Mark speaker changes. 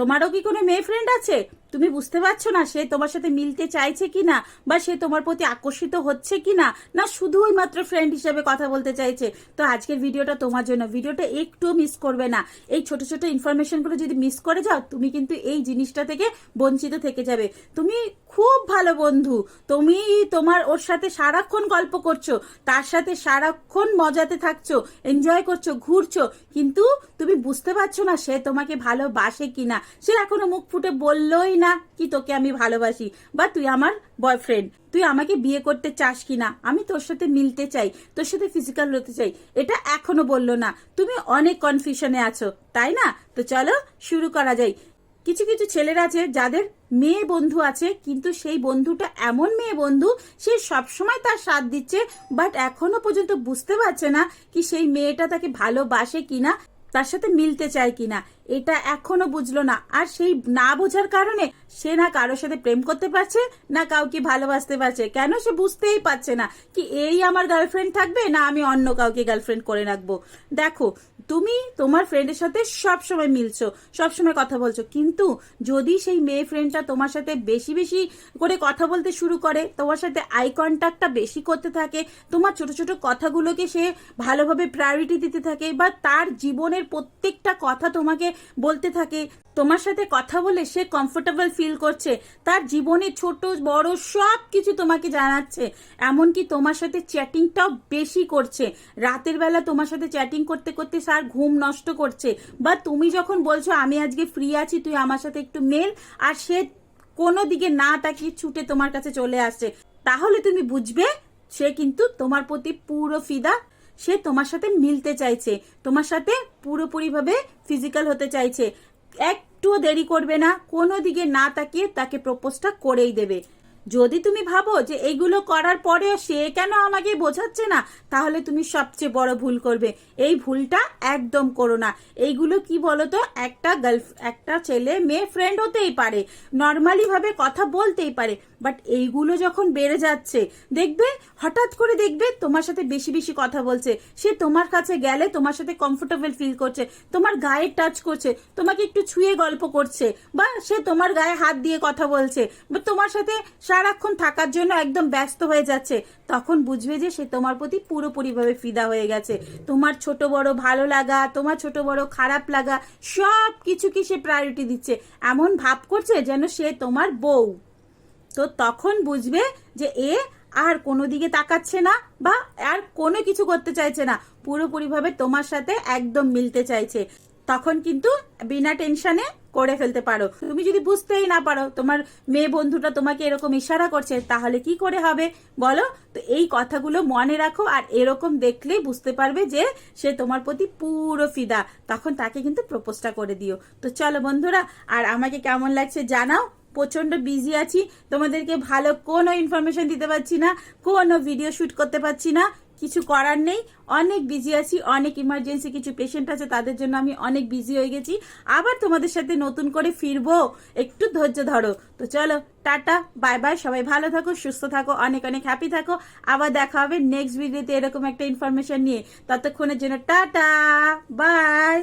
Speaker 1: তোমারও কি কোনো মেয়ে ফ্রেন্ড আছে? তুমি বুঝতে পারছ না সে তোমার সাথে মিলতে চাইছে কি না বা সে তোমার প্রতি আকর্ষিত হচ্ছে কি না না শুধুই মাত্র ফ্রেন্ড হিসেবে কথা বলতে চাইছে। তো আজকের ভিডিওটা তোমার জন্য। ভিডিওটা একটু মিস করবে না। এই ছোট ছোট ইনফরমেশনগুলো যদি মিস করে যাও, তুমি কিন্তু এই জিনিসটা থেকে বঞ্চিত থেকে যাবে। তুমি খুব ভালো বন্ধু। তুমি তোমার ওর সাথে সারাক্ষণ গল্প করছ, তার সাথে সারাক্ষণ মজাতে থাকছো এনজয় করছ, ঘুরছো, কিন্তু তুমি বুঝতে পারছ না সে তোমাকে ভালোবাসে কিনা। সে এখনও মুখ ফুটে বললোই না কি তোকে আমি ভালোবাসি? বা তুই আমার বয়ফ্রেন্ড তুই আমাকে বিয়ে করতে চাস কিনা? আমি তোর সাথে মিলতে চাই, তোর সাথে ফিজিক্যাল হতে চাই। এটা এখনও বলল না। তুমি অনেক কনফিউশনে আছো, তাই না? তো চলো শুরু করা যায় কিছু কিছু ছেলেরা আছে যাদের মেয়ে বন্ধু আছে, কিন্তু সেই বন্ধুটা এমন মেয়ে বন্ধু, সে সবসময় তার সাথ দিচ্ছে বাট এখনও পর্যন্ত বুঝতে পারছে না কি সেই মেয়েটা তাকে ভালোবাসে কিনা। তার সাথে মিলতে চায় কিনা, এটা এখনও বুঝলো না। আর সেই না বোঝার কারণে সে না কারোর সাথে প্রেম করতে পারছে, না কাউকে ভালোবাসতে পারছে। কেন সে বুঝতেই পারছে না? কি এই আমার গার্লফ্রেন্ড থাকবে, না আমি অন্য কাউকে গার্লফ্রেন্ড করে রাখব? দেখো তুমি তোমার ফ্রেন্ডের সাথে সব সময় মিলছো সব সময় কথা বলছো। কিন্তু যদি সেই মেয়ে ফ্রেন্ডটা তোমার সাথে বেশি বেশি করে কথা বলতে শুরু করে, তোমার সাথে আই কন্ট্যাক্টটা বেশি করতে থাকে, তোমার ছোট ছোট কথাগুলোকে সে ভালোভাবে প্রায়োরিটি দিতে থাকে বা তার জীবনের প্রত্যেকটা কথা তোমাকে বলতে থাকে তোমার সাথে কথা বলে সে কমফোর্টেবল ফিল করছে। তার জীবনে ছোট, বড় সব কিছু তোমাকে জানাচ্ছে। এমনকি তোমার সাথে চ্যাটিংটাও বেশি করছে। রাতের বেলা তোমার সাথে চ্যাটিং করতে করতে স্যার ঘুম নষ্ট করছে। বা তুমি যখন বলছো, আমি আজকে ফ্রি আছি, তুই আমার সাথে একটু মেল। আর সে কোনো দিকে না তাকিয়ে ছুটে তোমার কাছে চলে আসছে তাহলে তুমি বুঝবে, সে কিন্তু তোমার প্রতি পুরো ফিদা। সে তোমার সাথে মিলতে চাইছে। তোমার সাথে পুরোপুরিভাবে ফিজিক্যাল হতে চাইছে। একটুও দেরি করবে না। কোনো দিকে না তাকিয়ে তাকে প্রপোজটা করেই দেবে। যদি তুমি ভাবো যে এইগুলো করার পরেও সে কেন আমাকে বোঝাচ্ছে না, তাহলে তুমি সবচেয়ে বড় ভুল করবে। এই ভুলটা একদম করো না। এইগুলো কি বলতো? একটা গার্ল একটা ছেলে মেয়ে ফ্রেন্ড হতেই পারে। নর্মালি ভাবে কথা বলতেই পারে। বাট এইগুলো যখন বেড়ে যাচ্ছে, দেখবে, হঠাৎ করে দেখবে তোমার সাথে বেশি বেশি কথা বলছে। সে তোমার কাছে গেলে তোমার সাথে কমফোর্টেবল ফিল করছে, তোমার গায়ে টাচ করছে, তোমাকে একটু ছুঁয়ে গল্প করছে, বা সে তোমার গায়ে হাত দিয়ে কথা বলছে, বা তোমার সাথে সারাক্ষণ থাকার জন্য একদম ব্যস্ত হয়ে যাচ্ছে। তখন বুঝবে যে সে তোমার প্রতি পুরোপুরিভাবে ফিদা হয়ে গেছে। তোমার ছোট বড় ভালো লাগা, তোমার ছোট বড় খারাপ লাগা, সব কিছুকে সে প্রায়োরিটি দিচ্ছে? এমন ভাব করছে যেন সে তোমার বউ। তো তখন বুঝবে যে এ আর কোনো দিকে তাকাচ্ছে না বা আর কোনো কিছু করতে চাইছে না। পুরোপুরিভাবে তোমার সাথে একদম মিলতে চাইছে। তখন কিন্তু বিনা টেনশনে করে ফেলতে পারো। তুমি যদি বুঝতেই না পারো, তোমার মেয়ে বন্ধুটা তোমাকে এরকম ইশারা করছে, তাহলে কি করে হবে? বলো? তো এই কথাগুলো মনে রাখো আর এরকম দেখলেই বুঝতে পারবে যে সে তোমার প্রতি পুরো ফিদা। তখন তাকে কিন্তু প্রপোজটা করে দিও। তো চলো বন্ধুরা, আর আমাকে কেমন লাগছে জানাও। প্রচণ্ড বিজি আছি, তোমাদেরকে ভালো কোনো ইনফরমেশন দিতে পারছি না, কোনো ভিডিও শুট করতে পারছি না। কিছু করার নেই। অনেক বিজি আছি, অনেক ইমার্জেন্সি কিছু পেশেন্ট আছে, তাদের জন্য আমি অনেক বিজি হয়ে গেছি। আবার তোমাদের সাথে নতুন করে ফিরবো। একটু ধৈর্য ধরো। তো চলো, টাটা বাই বাই সবাই ভালো থাকো, সুস্থ থাকো, অনেক অনেক হ্যাপি থাকো। আবার দেখা হবে নেক্সট ভিডিওতে এরকম একটা ইনফরমেশন নিয়ে। ততক্ষণের জন্য টাটা বাই